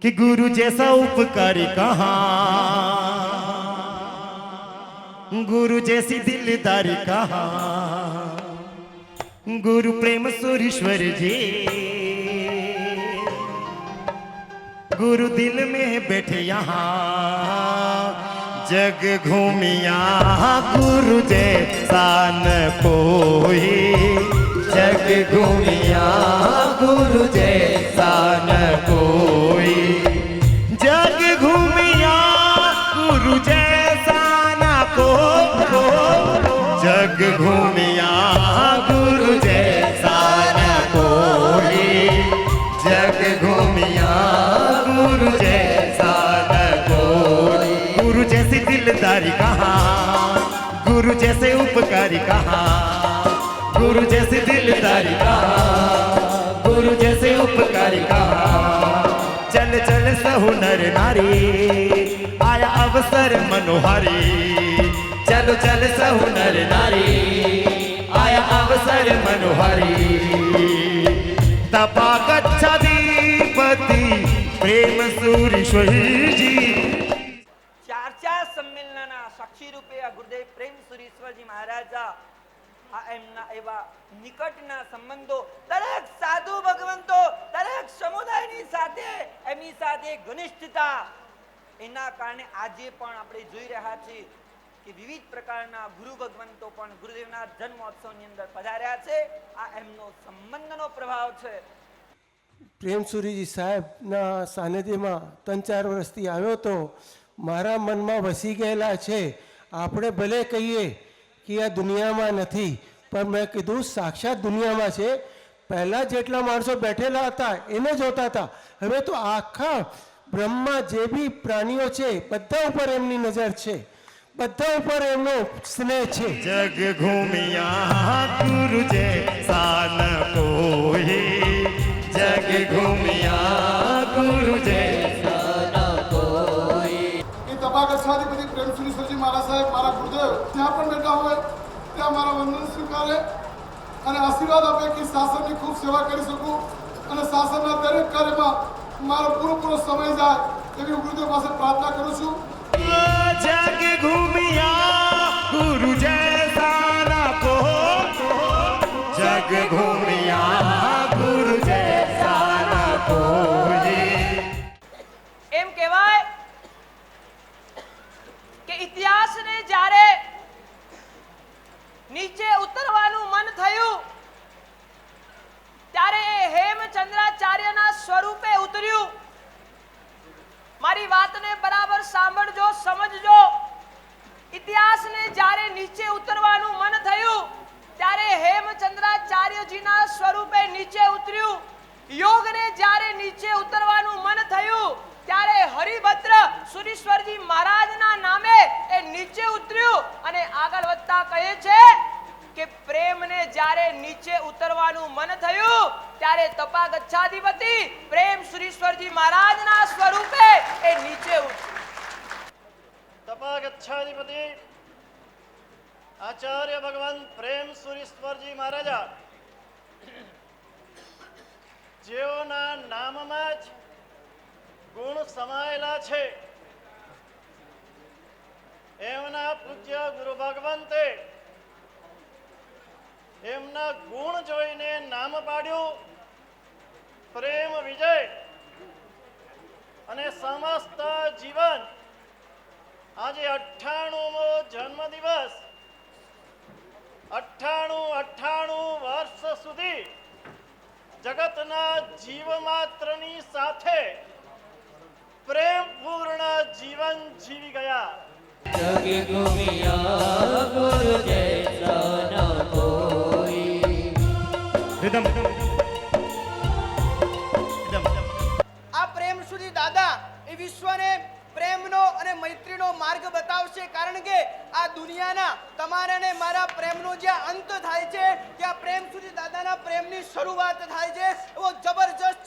कि गुरु जैसा उपकारी कहा? गुरु जैसी दिलदारी कहा? गुरु प्रेम सुरेश्वर जी। गुरु दिल में बैठे यहाँ। जग घूमिया गुरु जैसा न कोई। जग घूमिया गुरु जैसा न कोई। गुरु जैसा न को जग घूमिया गुरु जैसा न कोई जग घूमिया गुरु जैसा न कोई गुरु जैसी दिलदारी कहाँ? गुरु जैसे उपकारी कहाँ? गुरु जैसी दिलदारी कहाँ? गुरु जैसे उपकारी कहाँ? चल चल सहु नर। अवसर मनोहारी चलो चल सहु नर नारी आया अवसर मनोहारी तपा गच्छाधिपति प्रेम सुरेश्वरी जी ચાર સંમેલનના સાક્ષી રૂપે આ ગુરુદેવ પ્રેમ સુરેશ્વરજી મહારાજા આ એમના એવા નિકટના સંબંધો દરેક સાધુ ભગવંતો દરેક સમુદાયની સાથે એમની સાથે ઘનિષ્ઠતા એના કારણે આજે પણ આપણે જોઈ રહ્યા છીએ કે વિવિધ પ્રકારના ગુરુ ભગવંતો પણ ગુરુદેવના જન્મોત્સવની અંદર પધાર્યા છે. આ એમનો સંબંધનો પ્રભાવ છે. પ્રેમસુરીજી સાહેબના સાનિધ્યમાં ત્રણ ચાર વર્ષથી આવ્યો તો મારા મનમાં વસી ગયેલા છે. આપણે ભલે કહીએ કે આ દુનિયામાં નથી, પણ મેં કીધું સાક્ષાત દુનિયામાં છે. પહેલાં જેટલા માણસો બેઠેલા હતા, એને જોતા હતા. હવે તો આખા બ્રહ્મા જે બી પ્રાણીઓ છે બધા ઉપર એમની નજર છે. બધા ઉપર એમનો સ્નેહ છે. જગ ઘૂમિયા ગુરુજે સાન કોઈ જગ ઘૂમિયા ગુરુજે દબાગઢ બધી પ્રેમશ્રી સરજી મારા સાહેબ મારા ગુરુદેવ જ્યાં પણ બેઠા હોય ત્યાં મારા વંદન સ્વીકારે અને આશીર્વાદ આપે કે શાસનની ખૂબ સેવા કરી શકું અને શાસનના મારો પૂરો સમય જાય એવી ગુરુદેવ પાસે પ્રાર્થના કરું છું. જગ ગુમિયા ગુરુ જય મારી વાતને બરાબર સાંભળજો, સમજજો. ઇતિહાસને જ્યારે નીચે ઉતરવાનું મન થયું, ત્યારે હેમચંદ્રાચાર્યજીના સ્વરૂપે નીચે ઉતર્યું. યોગને જ્યારે નીચે ઉતરવાનું મન થયું, ત્યારે હરિભદ્ર સુરીશ્વરજી મહારાજના નામે એ નીચે ઉતર્યું અને આગળ વધતા કહે છે કે પ્રેમને જ્યારે નીચે ઉતરવાનું મન થયું, ત્યારે તપા ગચ્છાધિપતિ પ્રેમ સુરીશ્વરજી મહારાજના સ્વરૂપે એ નીચે તપાગચ્છાધિપતિ આચાર્ય ભગવાન પ્રેમ સુરીશ્વરજી મહારાજા, જેઓના નામમાં જ ગુણ સમાયેલા છે, એમના પૂજ્ય ગુરુ ભગવંતે એમના ગુણ જોઈને નામ પાડ્યું. પ્રેમ વિજય. અને સમસ્ત જીવન. આજે અઠ્ઠાણુંમો જન્મદિવસ. અઠ્ઠાણું અઠ્ઠાણું વર્ષ સુધી જગતના જીવ માત્રની સાથે પ્રેમપૂર્ણ જીવન જીવી ગયા. એકદમ. આ પ્રેમ સુધી દાદા, એ વિશ્વને પ્રેમનો અને મૈત્રીનો માર્ગ બતાવશે કારણ કે આ દુનિયાના તમારા અને મારા પ્રેમનો જ્યાં અંત થાય છે, ત્યાં પ્રેમ સુધી દાદાના પ્રેમની શરૂઆત થાય છે. એવો જબરજસ્ત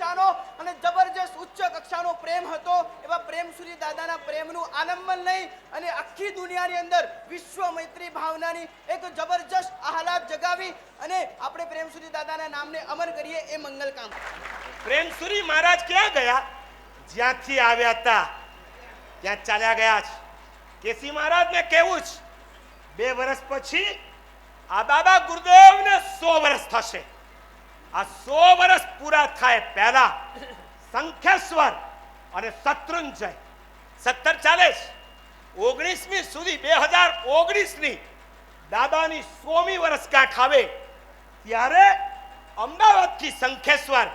કક્ષાનો અને જબરજસ્ત ઉચ્ચ કક્ષાનો પ્રેમ હતો. એવા પ્રેમ સુધી દાદાના પ્રેમનું આલંબન લઈ અને આખી દુનિયાની અંદર વિશ્વ મૈત્રી ભાવનાની એક જબરજસ્ત આહલાદ જગાવી અને આપણે પ્રેમ સુધી દાદાના નામને અમર કરીએ એ મંગલ કામ પ્રેમસુરી મહારાજ ક્યાં ગયા? જ્યાંથી આવ્યા હતા. ત્યાં ચાલ્યા ગયા છે? કેસી મહારાજને કેવું છે, બે વર્ષ પછી આ બાબા ગુરુદેવને સો વર્ષ થશે. આ સો વર્ષ પૂરા થાય પહેલા સંખ્યેશ્વર અને શત્રુંજય. સત્તર ચાલીસ ઓગણીસમી સુધી બે હજાર ઓગણીસની દાદાની સોમી વર્ષગાંઠ આવે ત્યારે અમદાવાદથી સંખેશ્વર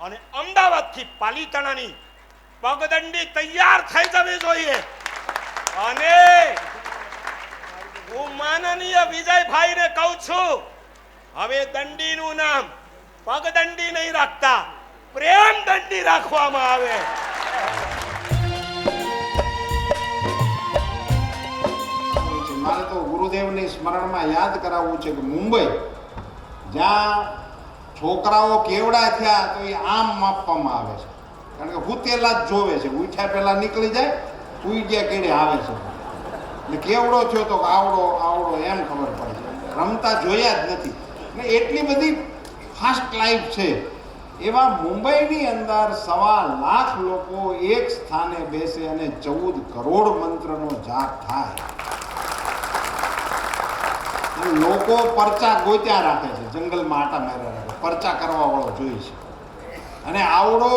અને અમદાવાદથી પાલીતાણાની પગદંડી તૈયાર થઈ જવી જોઈએ. અને હું માનનીય વિજયભાઈને કહું છું, હવે દંડીનું નામ પગદંડી નહીં રાખતા. પ્રેમ દંડી રાખવામાં આવે. મારે તો ગુરુદેવની સ્મરણમાં યાદ કરાવવું છે કે મુંબઈ, જ્યાં છોકરાઓ કેવડા થયા તો એ આમ માપવામાં આવે છે. કારણ કે હુતેલા જ જોવે છે. ઉઠ્યા પહેલાં નીકળી જાય ઉઈ ગયા કેડે આવે છે. એટલે કેવડો થયો તો આવડો આવડો એમ ખબર પડે છે. રમતા જોયા જ નથી. ને એટલી બધી ફાસ્ટ લાઈફ છે. એવા મુંબઈની અંદર સવા લાખ લોકો એક સ્થાને બેસે અને ચૌદ કરોડ મંત્રનો જાપ થાય. લોકો પરચા ગોત્યા રાખે છે. જંગલમાં આટા માર્યા રાખે પરચા કરવા વાળો જોઈ છે. અને આવડો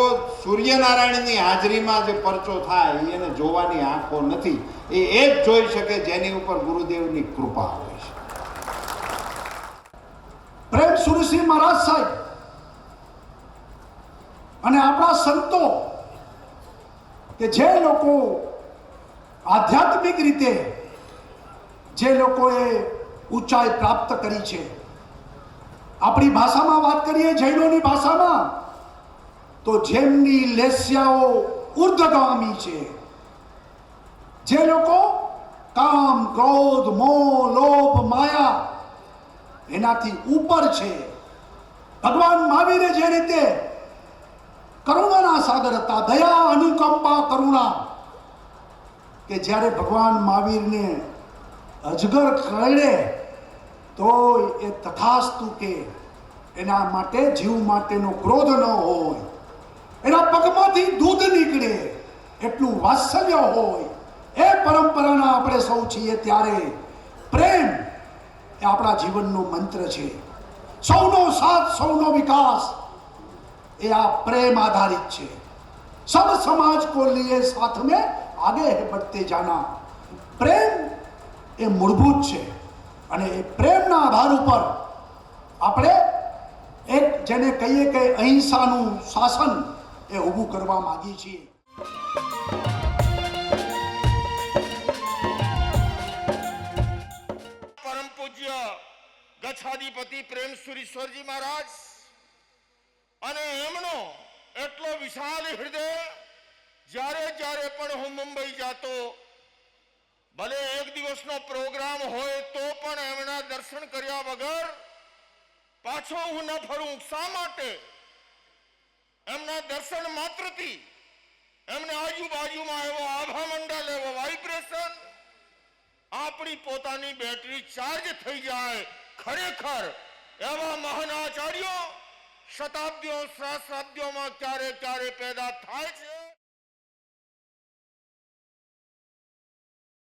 સૂર્યનારાયણની હાજરીમાં જે પરચો થાય એને જોવાની આંખો નથી. એ એ જ જોઈ શકે જેની ઉપર ગુરુદેવની કૃપા હોય છે. પ્રેમ સુરસિંહ મહારાજ સાહેબ અને આપણા સંતો કે જે લોકો આધ્યાત્મિક રીતે જે લોકોએ ઊંચાઈ પ્રાપ્ત કરી છે. આપણી ભાષામાં વાત કરીએ જૈનોની ભાષામાં, તો જેમની લેસ્યાઓ ઉર્ધગામી છે. જે લોકો કામ, ક્રોધ, મોહ, લોભ, માયા એનાથી ઉપર છે. ભગવાન મહાવીરે જે રીતે કરુણાના સાગર હતા, દયા, અનુકંપા, કરુણા, કે જ્યારે ભગવાન મહાવીરને અજગર કરડે તો એ તથાસ્તુ કે એના માટે, જીવ માટેનો ક્રોધ ન હોય. એના પગમાંથી દૂધ નીકળે, એટલું વાત્સલ્ય હોય. એ પરંપરાના આપણે સૌ છીએ ત્યારે પ્રેમ એ આપણા જીવનનો મંત્ર છે સૌનો સાથ સૌનો વિકાસ એ આ પ્રેમ આધારિત છે सब समाज को लिए साथ में आगे है बढ़ते जाना પ્રેમ એ મૂળભૂત છે અને એ પ્રેમના આધાર ઉપર આપણે એક જેને કહીએ કે અહિંસાનું શાસન એ ઊભું કરવા માંગીએ છીએ ગચ્છાધિપતિ પ્રેમ સુરીશ્વરજી મહારાજ. અને એમનો એટલો વિશાળ હૃદય, જ્યારે જ્યારે પણ હું મુંબઈ જાતો, ભલે એક દિવસનો પ્રોગ્રામ હોય તો પણ એમના દર્શન કર્યા વગર પાછો હું ન ફરું. શા માટે? એમના દર્શન માત્રથી એમને આજુબાજુમાં એવો આભા મંડળ એવો વાઇબ્રેશન આપણી પોતાની બેટરી ચાર્જ થઈ જાય. ખરેખર એવા મહાન આચાર્યો શતાબ્દીઓ સહસ્રાબ્દીઓમાં ક્યારે ક્યારે પેદા થાય છે?